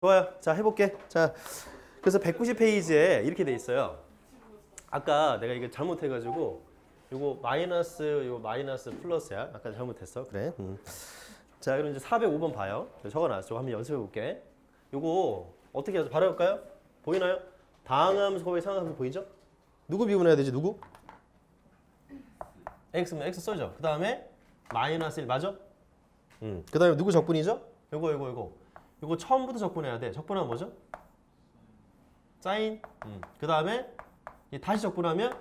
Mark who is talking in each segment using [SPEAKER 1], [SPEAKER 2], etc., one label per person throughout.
[SPEAKER 1] 좋아요. 자, 해볼게. 자, 그래서 190페이지에 이렇게 돼 있어요. 아까 내가 이거 잘못해가지고 요거 마이너스 요 마이너스 플러스야. 아까 잘못했어. 그래. 음. 자, 그럼 이제 405번 봐요. 적어놨어. 한번 연습해 볼게. 요거 어떻게 해서 바로 해볼까요? 보이나요? 곱하기 상항함수 보이죠? 누구 미분해야 되지? 누구? x면 x 써죠. 그 다음에 마이너스 1 맞아? 음. 그 다음에 누구 적분이죠? 요거 요거 요거. 요거 처음부터 적분해야 돼. 적분하면 뭐죠? 사인. 음. 그 다음에 다시 적분하면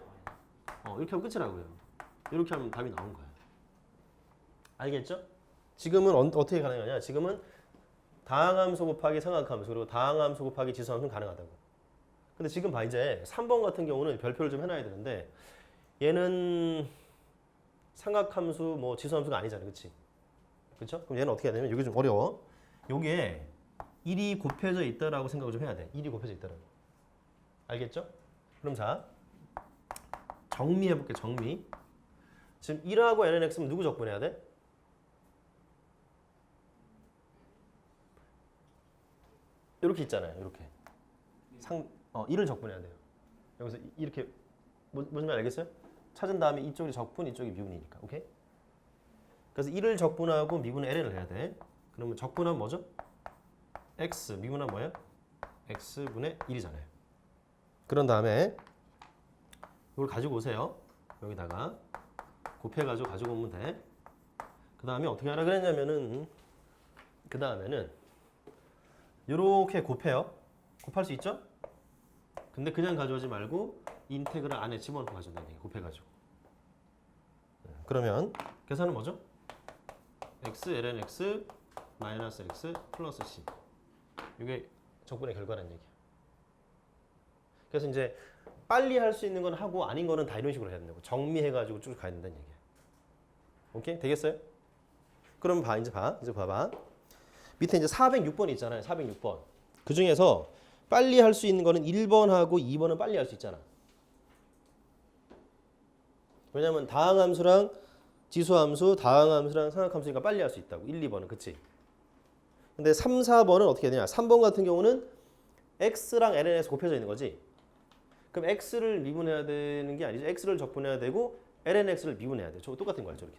[SPEAKER 1] 어, 이렇게 하면 끝이라고요. 이렇게 하면 답이 나온 거야. 알겠죠? 지금은 어, 어떻게 가능하냐? 지금은 다항함수 곱하기 상각함수 그리고 다항함수 곱하기 지수함수는 가능하다고. 근데 지금 봐 이제 3번 같은 경우는 별표를 좀 해놔야 되는데 얘는 삼각함수 뭐 지수함수가 아니잖아, 그렇지? 그렇죠? 그럼 얘는 어떻게 해야 되냐면 이게 좀 어려워. 요게 1이 곱해져 있다라고 생각을 좀 해야 돼. 1이 곱해져 있다라고. 알겠죠? 그럼 자 정리해 볼게. 정리. 지금 1하고 lnx면 누구 적분해야 돼? 이렇게 있잖아요. 이렇게. 상 어, 1을 적분해야 돼요. 여기서 이- 이렇게 뭐, 무슨 말 알겠어요? 찾은 다음에 이쪽이 적분, 이쪽이 미분이니까. 오케이? 그래서 1을 적분하고 미분의 ln을 해야 돼. 그러면 적분하면 뭐죠? X, 미분하면 뭐예요? x분의 1이잖아요. 그런 다음에 이걸 가지고 오세요. 여기다가 곱해가지고 가지고 오면 돼. 그 다음에 어떻게 하라 그랬냐면은 그 다음에는 이렇게 곱해요. 곱할 수 있죠? 근데 그냥 가져오지 말고 인테그랄 안에 집어넣고 가져온다는 얘기 곱해가지고. 네, 그러면 계산은 뭐죠? x ln x 마이너스 x 플러스 c 이게 적분의 결과라는 얘기야. 그래서 이제 빨리 할 수 있는 건 하고 아닌 거는 다 이런 식으로 해야 된다고 정리해가지고 쭉 가야 된다는 얘기야. 오케이 되겠어요? 그럼 봐 이제 봐 이제 봐봐 밑에 이제 406번 있잖아요 406번 그 중에서 빨리 할 수 있는 거는 1번하고 2번은 빨리 할 수 있잖아. 왜냐면 다항함수랑 지수함수, 다항함수랑 상학함수니까 빨리 할 수 있다고. 1, 2번은 그치? 근데 3, 4번은 어떻게 되냐? 3번 같은 경우는 x랑 ln에서 곱해져 있는 거지. 그럼 x를 미분해야 되는 게 아니죠. x를 적분해야 되고 lnx를 미분해야 돼. 저거 똑같은 거 알죠? 이렇게.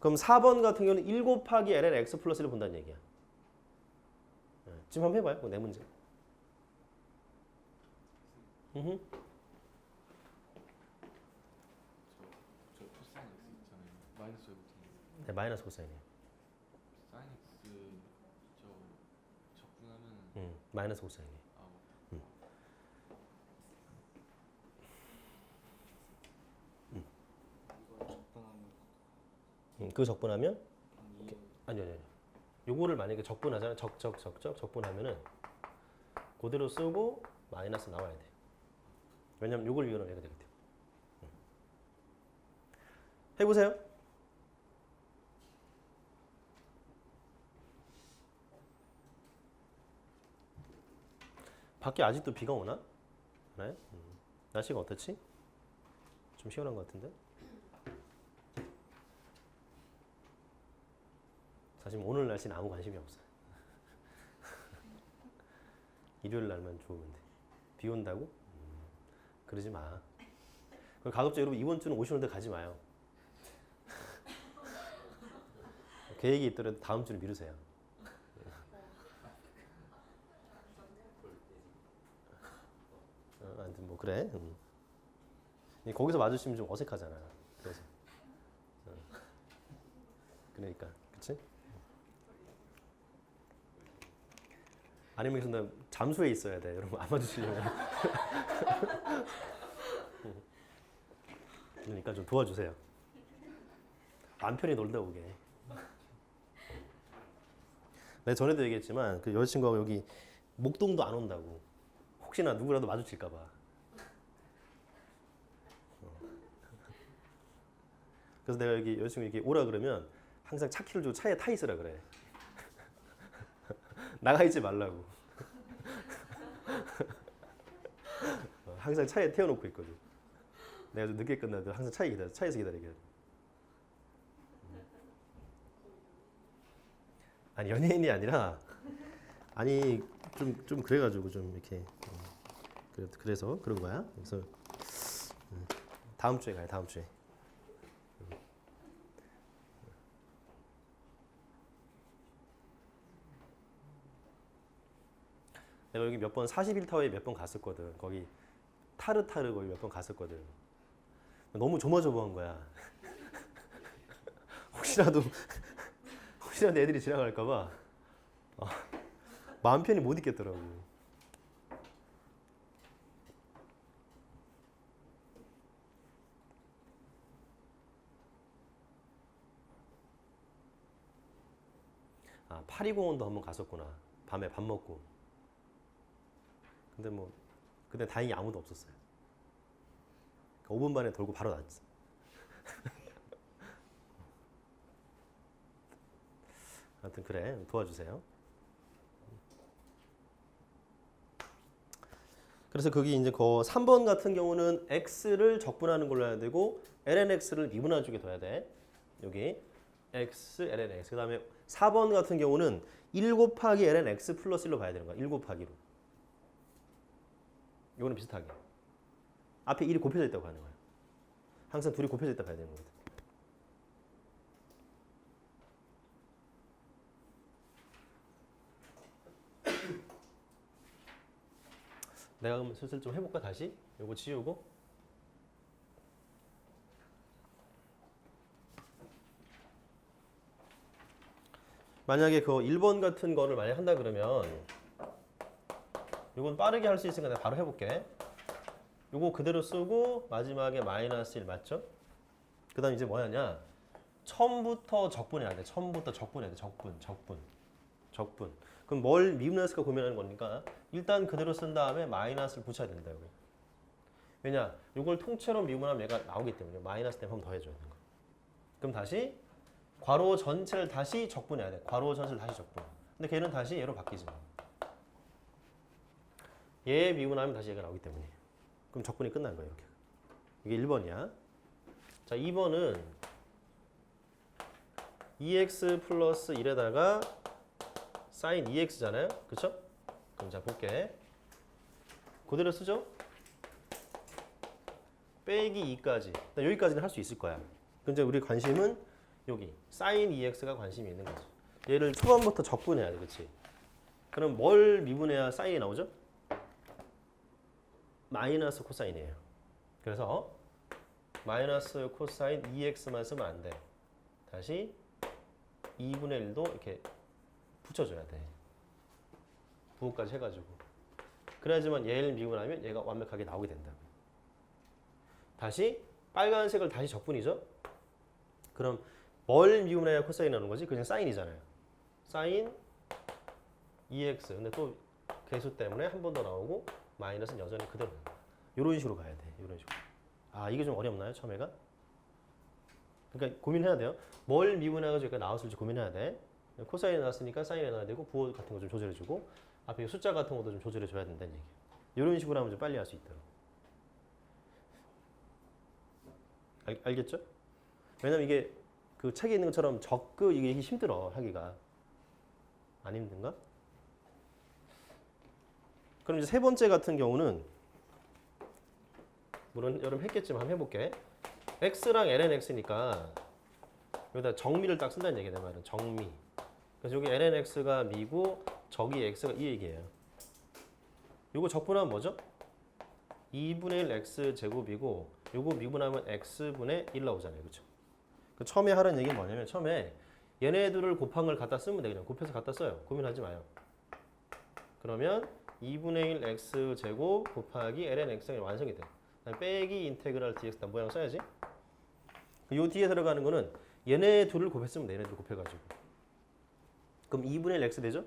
[SPEAKER 1] 그럼 4번 같은 경우는 1 곱하기 lnx 플러스를 본다는 얘기야. 네, 지금 한번 해봐요. 내 문제.
[SPEAKER 2] 여기부터
[SPEAKER 1] 네, 마이너스 코사인이에요.
[SPEAKER 2] 사인 x 저 적분하면
[SPEAKER 1] 음, 마이너스 코사인이에요.
[SPEAKER 2] 아 이거 적분하면
[SPEAKER 1] 음, 그 적분하면
[SPEAKER 2] 이
[SPEAKER 1] 아니요, 아니요. 요거를 만약에 적분하잖아요. 적적 적적 적분하면은 그대로 쓰고 마이너스 나와야 돼. 왜냐면 요걸 이용하면 되기 때문에. 음. 해보세요. 밖에 아직도 비가 오나? 네? 음. 날씨가 어떻지? 좀 시원한 것 같은데? 사실 오늘 날씨는 아무 관심이 없어요. 일요일 날만 좋은데 비 온다고? 음, 그러지 마. 가급적 여러분 이번 주는 오시는데 가지 마요. 계획이 있더라도 다음 주를 미루세요. 어, 아무튼 뭐 그래. 음. 이 거기서 맞으시면 좀 어색하잖아. 그래서. 어. 그러니까, 그치? 아니면 그래서 잠수에 있어야 돼. 여러분 안 맞으시려면. 그러니까 좀 도와주세요. 안 편히 놀다 오게. 내가 전에도 얘기했지만 그 여자친구하고 여기 목동도 안 온다고. 혹시나 누구라도 마주칠까 봐. 그래서 내가 여기 여자친구 이렇게 오라 그러면 항상 차 키를 주고 차에 타 있으라 그래. 나가 있지 말라고. 어, 항상 차에 태워놓고 있거든. 내가 좀 늦게 끝나도 항상 차에 기다려, 차에서 기다리게. 해. 아니 연예인이 아니라 아니 좀좀 그래가지고 좀 이렇게 어, 그래, 그래서 그런 거야. 그래서 음, 다음 주에 가요. 다음 주에. 내가 여기 몇 번 41타워에 몇 번 갔었거든. 거기 타르타르 거기 몇 번 갔었거든. 너무 조마조마한 거야. 혹시라도 혹시라도 애들이 지나갈까 봐 어, 마음 편히 못 있겠더라고. 아 파리공원도 한번 갔었구나. 밤에 밥 먹고. 근데 뭐 근데 다행히 아무도 없었어요. 5분 만에 돌고 바로 났어. 아무튼 그래 도와주세요. 그래서 거기 이제 그 3번 같은 경우는 x를 적분하는 걸로 해야 되고 lnx를 미분한 쪽에 둬야 돼. 여기 x lnx. 그다음에 4번 같은 경우는 1 곱하기 lnx 플러스 1로 봐야 되는 거야. 1 곱하기로. 이거는 비슷하게. 앞에 1이 곱해져 있다고 하는 거야. 항상 둘이 곱해져 있다 봐야 되는 거거든. 내가 그럼 슬슬 좀 해볼까 다시? 요거 지우고 만약에 그 1번 같은 거를 만약 한다 그러면 요건 빠르게 할 수 있으니까 내가 바로 해볼게. 요거 그대로 쓰고 마지막에 마이너스 1 맞죠? 그 다음 이제 뭐냐냐? 처음부터 적분해야 돼. 처음부터 적분해야 돼. 적분 적분 적분. 그럼 뭘 미분했을까 고민하는 거니까? 일단 그대로 쓴 다음에 마이너스를 붙여야 된다 여기 왜냐? 이걸 통째로 미분하면 얘가 나오기 때문에 마이너스 때문에 한번 더 해줘야 되는 거야 그럼 다시 괄호 전체를 다시 적분해야 돼. 괄호 전체를 다시 적분. 근데 걔는 다시 얘로 바뀌지 얘 미분하면 다시 얘가 나오기 때문에 그럼 적분이 끝난 거예요 이렇게 이게 1번이야 자 2번은 2x 플러스 1에다가 사인 2x잖아요. 그렇죠? 그럼 자 볼게. 그대로 쓰죠? 빼기 2까지. 여기까지는 할 수 있을 거야. 근데 우리 관심은 여기 사인 2x가 관심이 있는 거지. 얘를 초반부터 적분해야 돼. 그렇지? 그럼 뭘 미분해야 사인이 나오죠? 마이너스 코사인이에요. 그래서 마이너스 코사인 2x만 쓰면 안 돼. 다시 2분의 1도 이렇게 붙여줘야 돼. 부호까지 해가지고. 그래야지만 얘를 미분하면 얘가 완벽하게 나오게 된다. 다시 빨간색을 다시 적분이죠. 그럼 뭘 미분해야 코사인이 나오는 거지? 그냥 사인이잖아요. 사인 2x. 근데 또 개수 때문에 한 번 더 나오고 마이너스는 여전히 그대로. 이런 식으로 가야 돼. 이런 식으로. 아 이게 좀 어렵나요? 처음에가? 그러니까 고민해야 돼요. 뭘 미분해가지고 여기가 나왔을지 고민해야 돼. 코사인이 나왔으니까 사인이 나야 되고 부호 같은 거 좀 조절해주고 앞에 숫자 같은 것도 좀 조절해줘야 된다는 얘기예요. 이런 식으로 하면 좀 빨리 할 수 있도록. 알, 알겠죠? 왜냐면 이게 그 책에 있는 것처럼 적그 이게 힘들어 하기가 안 힘든가? 그럼 이제 세 번째 같은 경우는 물론 여러분 했겠지만 한번 해볼게. x랑 lnx니까 여기다 정미를 딱 쓴다는 얘기야 내 말은 정미. 그래서 여기 lnx가 미고 저기 x가 이 얘기예요. 요거 적분하면 뭐죠? 2분의 1 x 제곱이고 요거 미분하면 x분의 1 나오잖아요. 그렇죠? 그 처음에 하는 얘기는 뭐냐면 처음에 얘네들을 곱한 걸 갖다 쓰면 돼 그냥 곱해서 갖다 써요. 고민하지 마요. 그러면 2분의 1 x 제곱 곱하기 ln x가 완성이 돼. 빼기 인테그랄 dx 다 모양 써야지. 요 뒤에 들어가는 거는 얘네 둘을 곱했으면 돼. 얘네들 곱해가지고. 그럼 2분의 1 x 되죠?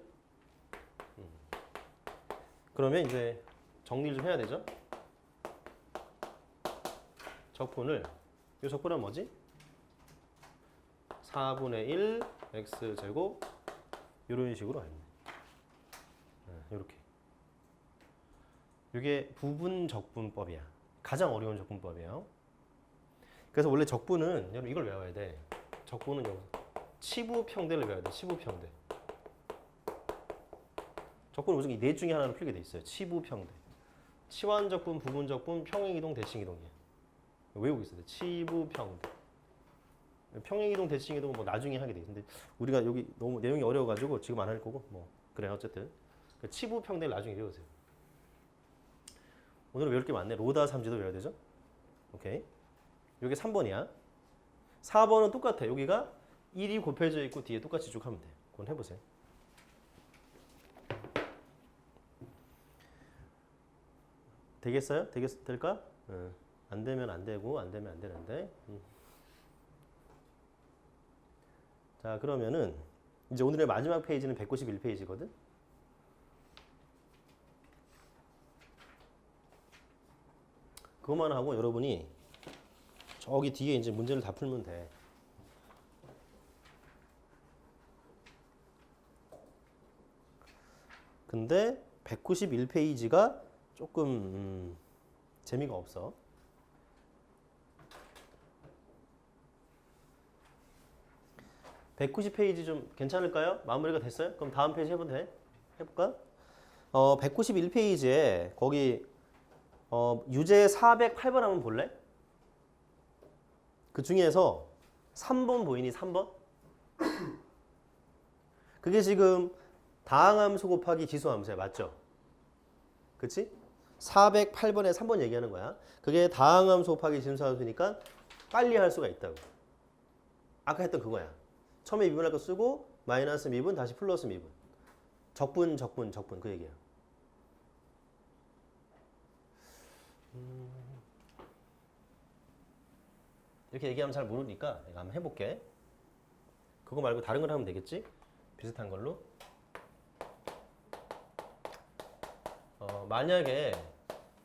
[SPEAKER 1] 음. 그러면 이제 정리를 좀 해야 되죠? 적분을 이 적분은 뭐지? 4분의 1 x 제곱 이런 식으로 돼. 이렇게. 이게 부분 적분법이야. 가장 어려운 적분법이에요. 그래서 원래 적분은 여러분 이걸 외워야 돼. 적분은 여기 치부 평대를 외워야 돼. 치부 평대. 적분 무조건 이넷 중에 하나는 풀게 돼 있어요. 치부평대. 치환적분, 부분적분, 평행이동, 대칭이동이에요. 외우고 있어야 돼. 치부평대. 평행이동, 대칭이동은 뭐 나중에 하게 돼. 근데 우리가 여기 너무 내용이 어려워가지고 지금 안 할 거고 뭐 그래 어쨌든 그 치부평대를 나중에 외우세요. 오늘은 외울 게 많네. 로다 삼지도 외워야 되죠? 오케이. 여기 3번이야. 4번은 똑같아. 여기가 1이 곱해져 있고 뒤에 똑같이 쭉 하면 돼. 그건 해보세요. 되겠어요? 되겠, 될까? 응. 안 되면 안 되고 안 되면 안 되는데. 음. 자 그러면은 이제 오늘의 마지막 페이지는 191페이지거든. 그것만 하고 여러분이 저기 뒤에 이제 문제를 다 풀면 돼. 근데 191페이지가 조금 음, 재미가 없어. (190페이지) 좀 괜찮을까요? 마무리가 됐어요? 그럼 다음 페이지 해보면 돼? 해볼까? 어, 191페이지에 거기 어, 유제 408번 한번 볼래? 그 중에서 3번 보이니 3번? 그게 지금 다항함수 곱하기 지수함수야 맞죠? 그치? 408번에 3번 얘기하는 거야 그게 다항함수 곱하기 지수함수니까 빨리 할 수가 있다고 아까 했던 그거야 처음에 미분할 거 쓰고 마이너스 미분 다시 플러스 미분 적분 적분 적분 그 얘기야 이렇게 얘기하면 잘 모르니까 내가 한번 해볼게. 그거 말고 다른 걸 하면 되겠지? 비슷한 걸로. 어, 만약에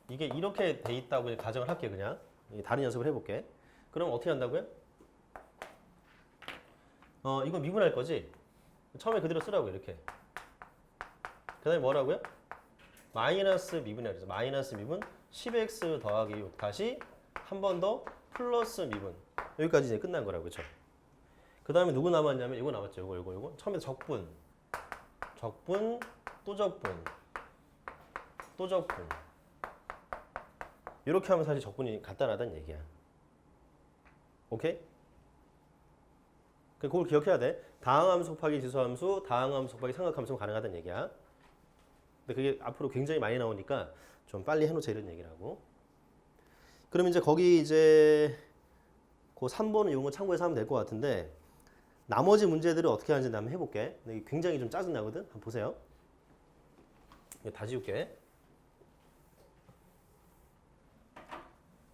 [SPEAKER 1] 이게 이렇게 돼 있다고 가정을 할게 그냥 이 다른 연습을 해볼게. 그럼 어떻게 한다고요? 어, 이거 미분할 거지? 처음에 그대로 쓰라고 이렇게. 그다음에 뭐라고요? 마이너스 미분이라 그래서 마이너스 미분 10x 더하기 6 다시 한 번 더 플러스 미분. 여기까지 이제 끝난 거라고 그렇죠? 그 다음에 누구 남았냐면 이거 남았죠 이거 이거 이거. 처음에 적분. 적분 또 적분. 또 적분. 이렇게 하면 사실 적분이 간단하다는 얘기야. 오케이? 그걸 기억해야 돼. 다항함수 곱하기 지수함수 다항함수 곱하기 삼각함수 가능하다는 얘기야. 근데 그게 앞으로 굉장히 많이 나오니까 좀 빨리 해놓자 이런 얘기라고. 그럼 이제 거기 이제 그 3번은 이런 거 참고해서 하면 될 것 같은데 나머지 문제들을 어떻게 하는지 한번 해볼게. 굉장히 좀 짜증 나거든. 한번 보세요. 다 지울게.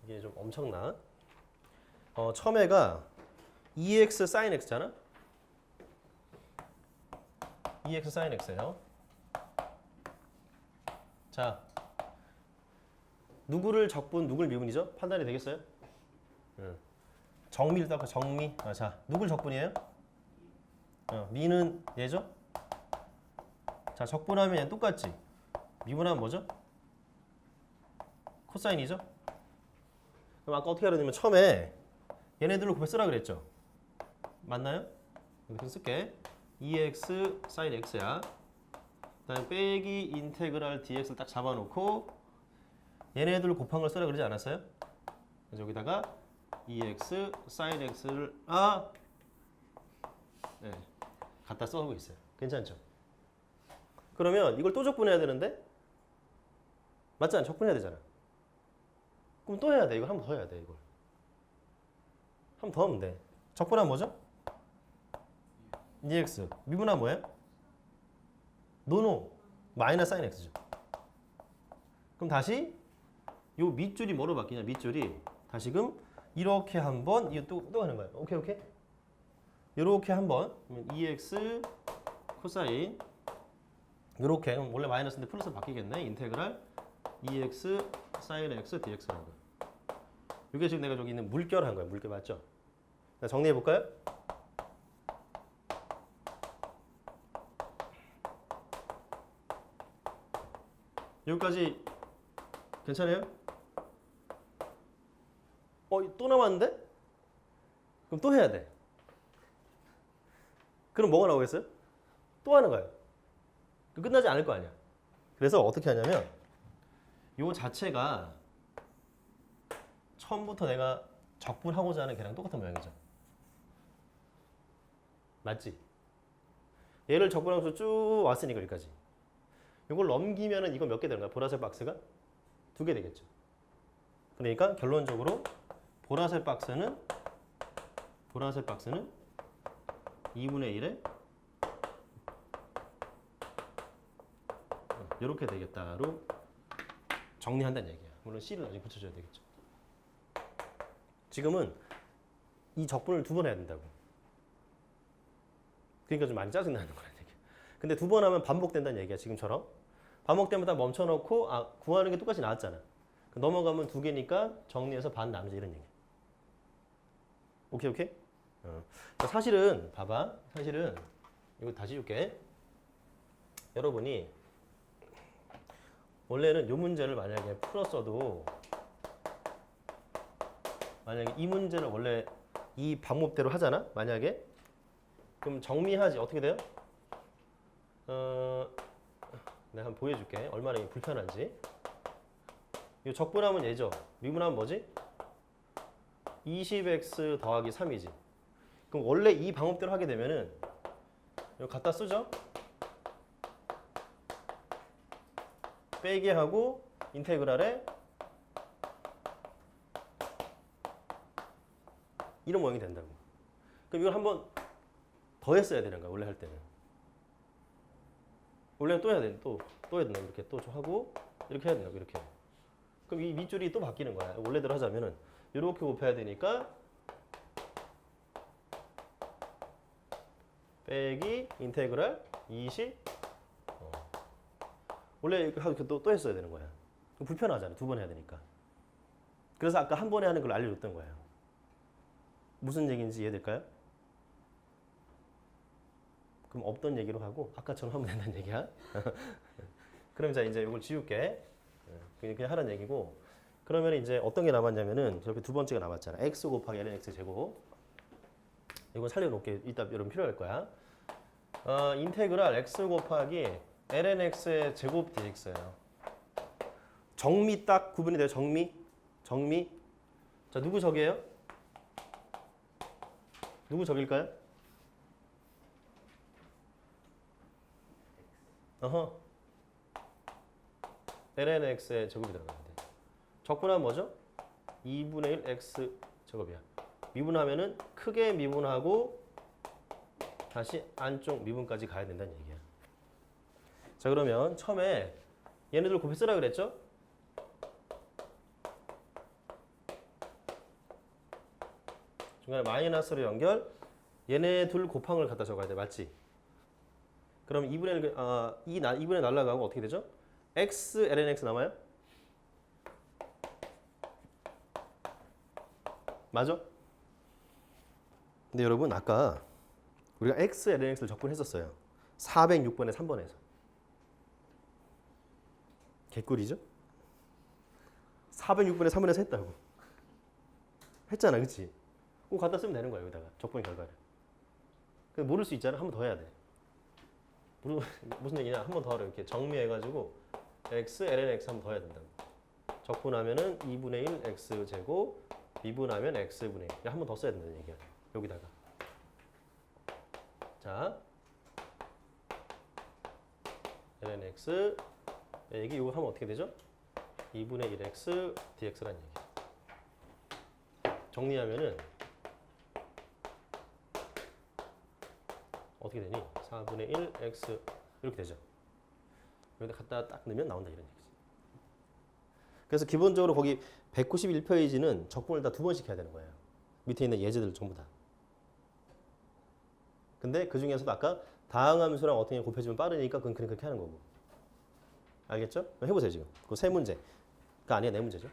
[SPEAKER 1] 이게 좀 엄청나. 어, 처음에가 2x sin x잖아. 2x sin x예요. 자, 누구를 적분, 누구를 미분이죠? 판단이 되겠어요? 응. 정미를 닦아 정미. 아, 자, 누굴 적분이에요? 어, 미는 얘죠? 자, 적분하면 얘 똑같지. 미분하면 뭐죠? 코사인이죠? 그럼 아까 어떻게 하려냐면 처음에 얘네들을 곱해 쓰라 그랬죠? 맞나요? 이렇게 쓸게. 2x sin x야. 그다음에 빼기 인테그랄 dx를 딱 잡아놓고 얘네들을 곱한 걸 쓰라 그러지 않았어요? 그래서 여기다가 2x sin x를 아 네, 갖다 써오고 있어요. 괜찮죠? 그러면 이걸 또 적분해야 되는데 맞잖아. 적분해야 되잖아. 그럼 또 해야 돼. 이거 한번 더 해야 돼. 이걸 한 번 더 하면 돼. 적분하면 뭐죠? 2x 미분하면 뭐예요? 노노 마이너스 사인 x죠. 그럼 다시 요 밑줄이 뭐로 바뀌냐? 밑줄이 다시금 이렇게 한번 이거 또, 또 하는 거예요. 오케이 오케이. 이렇게 한번 2x 코사인 이렇게 그럼 원래 마이너스인데 플러스 바뀌겠네. 인테그랄 2x 사인 x dx라는 거. 이게 지금 내가 저기 있는 물결 한 거야. 물결 맞죠? 자, 정리해 볼까요? 여기까지 괜찮아요? 어, 또 남았는데? 그럼 또 해야 돼. 그럼 뭐가 나오겠어요? 또 하는 거예요. 그 끝나지 않을 거 아니야. 그래서 어떻게 하냐면 요 자체가 처음부터 내가 적분하고자 하는 걔랑 똑같은 모양이죠. 맞지? 얘를 적분하면서 쭉 왔으니까 여기까지. 이걸 넘기면은 이거 몇 개 되는 거야? 보라색 박스가 두 개 되겠죠. 그러니까 결론적으로 보라색 박스는 보라색 박스는 2분의 1에 이렇게 되겠다로 정리한다는 얘기야. 물론 C를 나중에 붙여줘야 되겠죠. 지금은 이 적분을 두 번 해야 된다고. 그러니까 좀 많이 짜증나는 거란 얘기야. 근데 두 번 하면 반복된다는 얘기야. 지금처럼. 반복되면 다 멈춰놓고 아, 구하는 게 똑같이 나왔잖아. 그 넘어가면 두 개니까 정리해서 반 남자 이런 얘기. 오케이 오케이. 어. 사실은 봐봐. 사실은 이거 다시 줄게. 여러분이 원래는 이 문제를 만약에 풀었어도 만약에 이 문제를 원래 이 방법대로 하잖아. 만약에 그럼 정리하지 어떻게 돼요? 어, 내가 한번 보여줄게. 얼마나 불편한지. 이 적분하면 얘죠. 미분하면 뭐지? 20x 더하기 3이지. 그럼 원래 이 방법대로 하게 되면은 이거 갖다 쓰죠? 빼기 하고 인테그랄에 이런 모양이 된다고. 그럼 이걸 한번 더 했어야 되는 거야 원래 할 때는. 원래는 또 해야 돼. 또, 또 해야 된다. 이렇게 또 하고 이렇게 해야 된다고 이렇게. 그럼 이 밑줄이 또 바뀌는 거야. 원래대로 하자면은 이렇게 곱해야 되니까 빼기 인테그랄 20 어. 원래 이렇게 또, 또 했어야 되는 거야. 불편하잖아. 두 번 해야 되니까. 그래서 아까 한 번에 하는 걸 알려줬던 거예요. 무슨 얘기인지 이해될까요? 그럼 없던 얘기로 하고 아까처럼 하면 된다는 얘기야. 그럼 자 이제 이걸 지울게. 어, 그냥 하라는 얘기고. 그러면 이제 어떤 게 남았냐면은 저렇게 두 번째가 남았잖아. x 곱하기 ln x 제곱. 이건 살려놓게 이따 여러분 필요할 거야. 어, 인테그랄 x 곱하기 ln x의 제곱 dx예요. 정미 딱 구분이 돼요. 정미, 정미. 자 누구 적이에요? 누구 적일까요? 어허. ln x의 제곱이 들어가는데 적분하면 뭐죠? 2분의 1 x 제곱이야. 미분하면은 크게 미분하고 다시 안쪽 미분까지 가야 된다는 얘기야. 자 그러면 처음에 얘네들 곱해 쓰라 그랬죠? 중간에 마이너스로 연결 얘네 둘 곱항을 갖다 적어야 돼 맞지? 그럼 2분의 1, 아, 2, 나, 2분의 날라가고 어떻게 되죠? x, ln x 남아요? 맞아? 근데 여러분 아까 우리가 x, ln x를 적분했었어요. 406번에 3번에서. 개꿀이죠? 406번에 3번에서 했다고. 했잖아, 그치? 그거 갖다 쓰면 되는 거야, 여기다가. 적분 결과를. 그 모를 수 있잖아. 한 번 더 해야 돼. 무슨, 얘기냐? 한 번 더 하려 이렇게 정리해가지고 x, ln x 한 번 더 해야 된다고. 적분하면은 2분의 1 x 제곱, 미분하면 x분의 1. 한 번 더 써야 된다는 얘기야. 여기다가. 자, ln x 얘기 이거 하면 어떻게 되죠? 2분의 1x dx라는 얘기. 정리하면은 어떻게 되니? 4분의 1 x 이렇게 되죠. 여기다 갖다 딱 넣으면 나온다 이런 얘기지. 그래서 기본적으로 거기 191페이지는 적분을 다 두 번씩 해야 되는 거예요. 밑에 있는 예제들 전부 다. 근데 그 중에서도 아까 다항함수랑 어떻게 곱해주면 빠르니까 그건 그렇게 하는 거고. 알겠죠? 해보세요 지금. 그 세 문제. 그 아니야 네 문제죠.